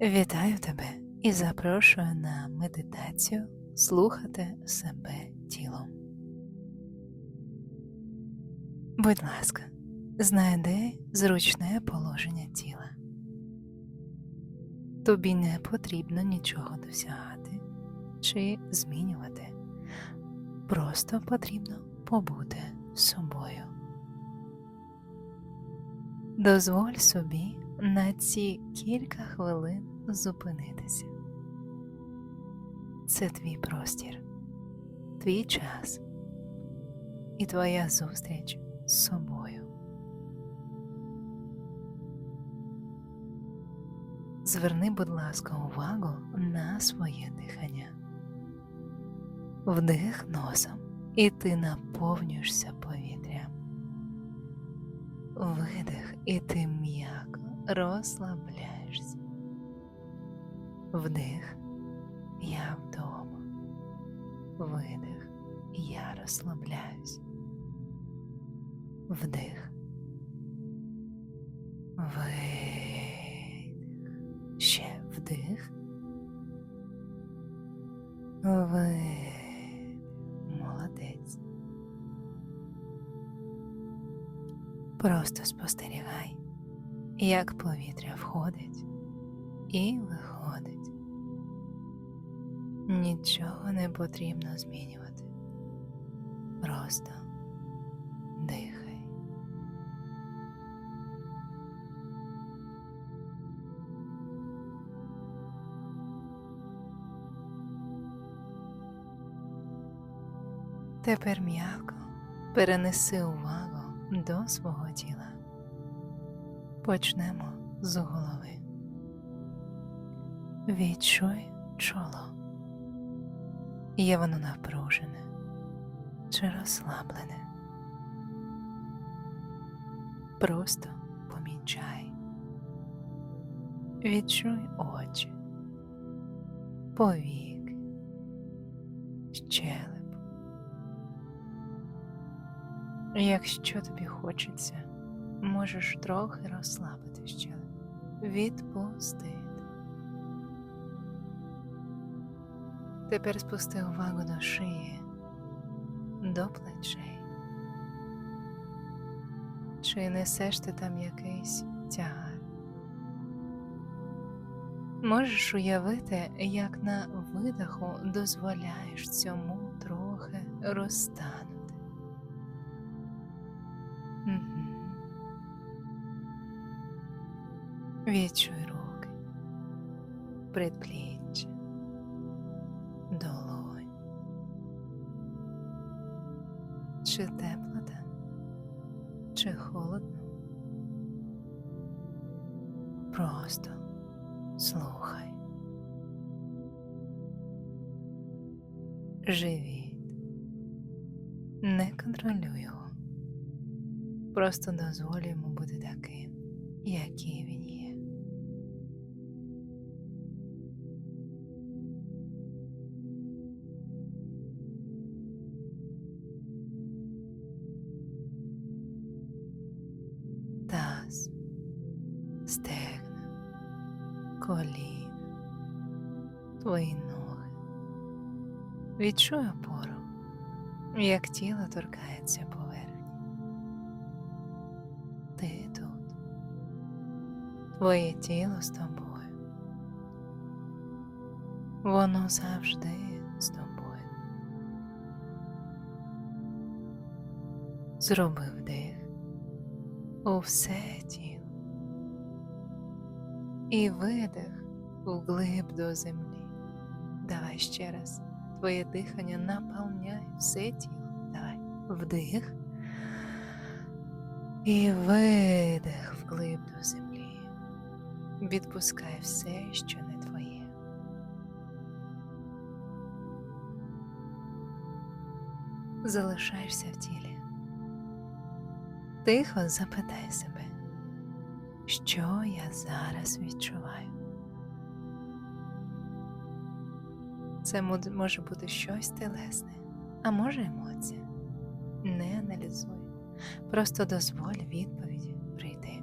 Вітаю тебе і запрошую на медитацію слухати себе тілом. Будь ласка, знайди зручне положення тіла. Тобі не потрібно нічого досягати чи змінювати. Просто потрібно побути з собою. Дозволь собі на ці кілька хвилин зупинитися. Це твій простір, твій час і твоя зустріч з собою. Зверни, будь ласка, увагу на своє дихання. Вдих носом, і ти наповнюєшся повітрям. Видих, і ти м'яко розслабляєшся. Вдих, я вдома. Видих, я розслабляюсь. Вдих. Видих. Ще вдих. Видих. Молодець. Просто спостерігай, як повітря входить і виходить. Нічого не потрібно змінювати. Просто дихай. Тепер м'яко перенеси увагу до свого тіла. Почнемо з голови. Відчуй чоло. Є воно напружене чи розслаблене. Просто помічай. Відчуй очі, повіки, щелеп. Якщо тобі хочеться, можеш трохи розслабити щелеп, відпустити. Тепер спусти увагу до шиї, до плечей. Чи несеш ти там якийсь тягар? Можеш уявити, як на видиху дозволяєш цьому трохи розтанути. Відчуй руки, предпліччя, долонь. Чи тепло там, чи холодно? Просто слухай. Живіт. Не контролюй його. Просто дозволь йому бути таким, який він є. Таз, стегна, коліна, твої ноги. Відчуй опору, як тіло торкається поверхні. Ти тут, твоє тіло з тобою. Воно завжди з тобою. Зроби вдих у все тіло і видих вглиб до землі. Давай ще раз. Твоє дихання наповняє все тіло. Давай вдих і видих вглиб до землі. Відпускай все, що не твоє. Залишаєшся в тілі. Тихо запитай себе, що я зараз відчуваю. Це може бути щось телесне, а може емоція. Не аналізуй, просто дозволь відповіді прийти.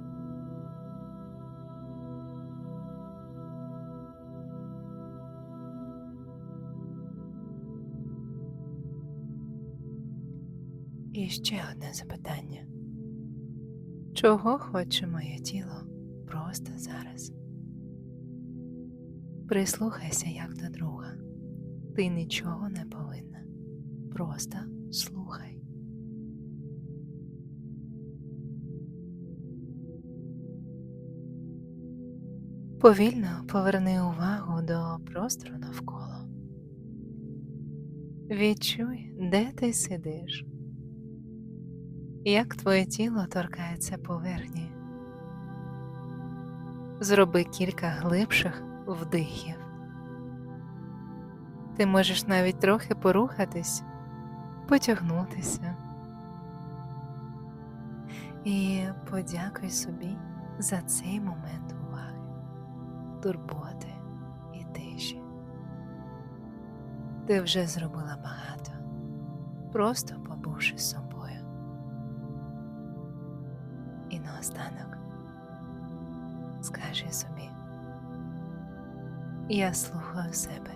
І ще одне запитання. Чого хоче моє тіло просто зараз? Прислухайся як до друга. Ти нічого не повинна. Просто слухай. Повільно поверни увагу до простору навколо. Відчуй, де ти сидиш, як твоє тіло торкається поверхні. Зроби кілька глибших вдихів. Ти можеш навіть трохи порухатись, потягнутися. І подякуй собі за цей момент уваги, турботи і тиші. Ти вже зробила багато, просто побувши собою. Наостанок скажи собі, я слухаю себе,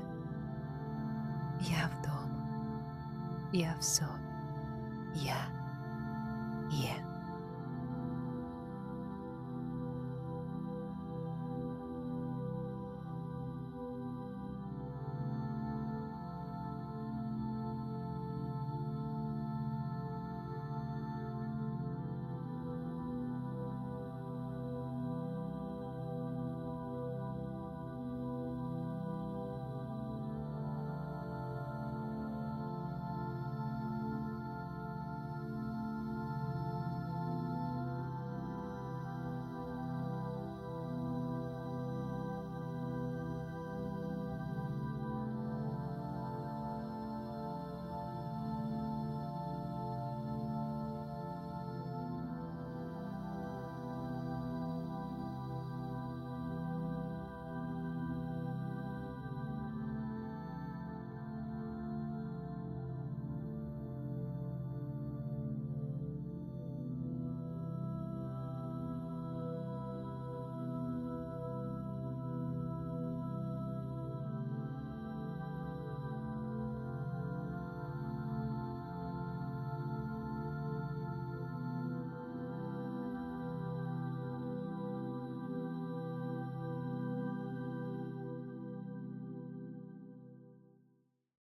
я вдома, я в собі, я є.